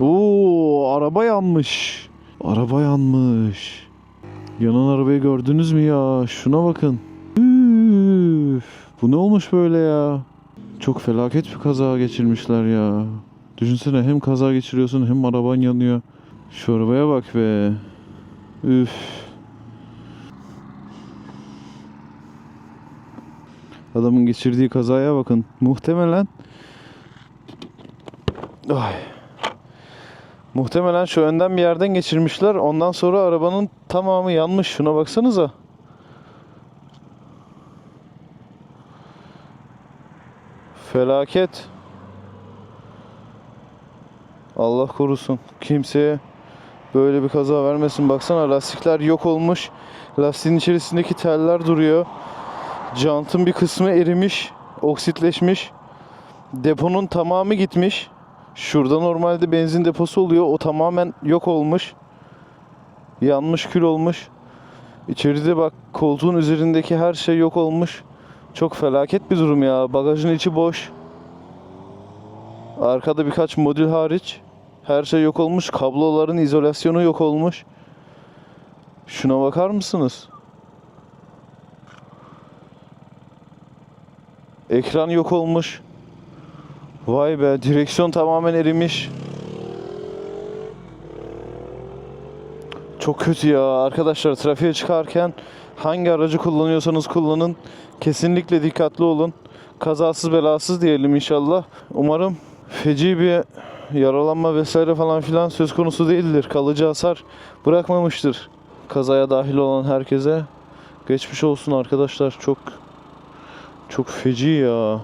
Oo, araba yanmış. Araba yanmış. Yanan arabayı gördünüz mü ya? Şuna bakın. Üf, bu ne olmuş böyle ya? Çok felaket bir kaza geçirmişler ya. Düşünsene hem kaza geçiriyorsun hem araban yanıyor. Şu arabaya bak be. Üf. Adamın geçirdiği kazaya bakın. Muhtemelen Ay. Muhtemelen şu önden bir yerden geçirmişler. Ondan sonra arabanın tamamı yanmış. Şuna baksanıza. Felaket. Allah korusun. Kimseye böyle bir kaza vermesin. Baksana lastikler yok olmuş. Lastiğin içerisindeki teller duruyor. Jantın bir kısmı erimiş, oksitleşmiş. Deponun tamamı gitmiş. Şurada normalde benzin deposu oluyor. O tamamen yok olmuş. Yanmış kül olmuş. İçeride bak koltuğun üzerindeki her şey yok olmuş. Çok felaket bir durum ya. Bagajın içi boş. Arkada birkaç modül hariç her şey yok olmuş. Kabloların izolasyonu yok olmuş. Şuna bakar mısınız? Ekran yok olmuş. Vay be direksiyon tamamen erimiş. Çok kötü ya arkadaşlar trafiğe çıkarken hangi aracı kullanıyorsanız kullanın. Kesinlikle dikkatli olun. Kazasız belasız diyelim inşallah. Umarım feci bir yaralanma vesaire falan filan söz konusu değildir. Kalıcı hasar bırakmamıştır. Kazaya dahil olan herkese geçmiş olsun arkadaşlar. Çok çok feci ya.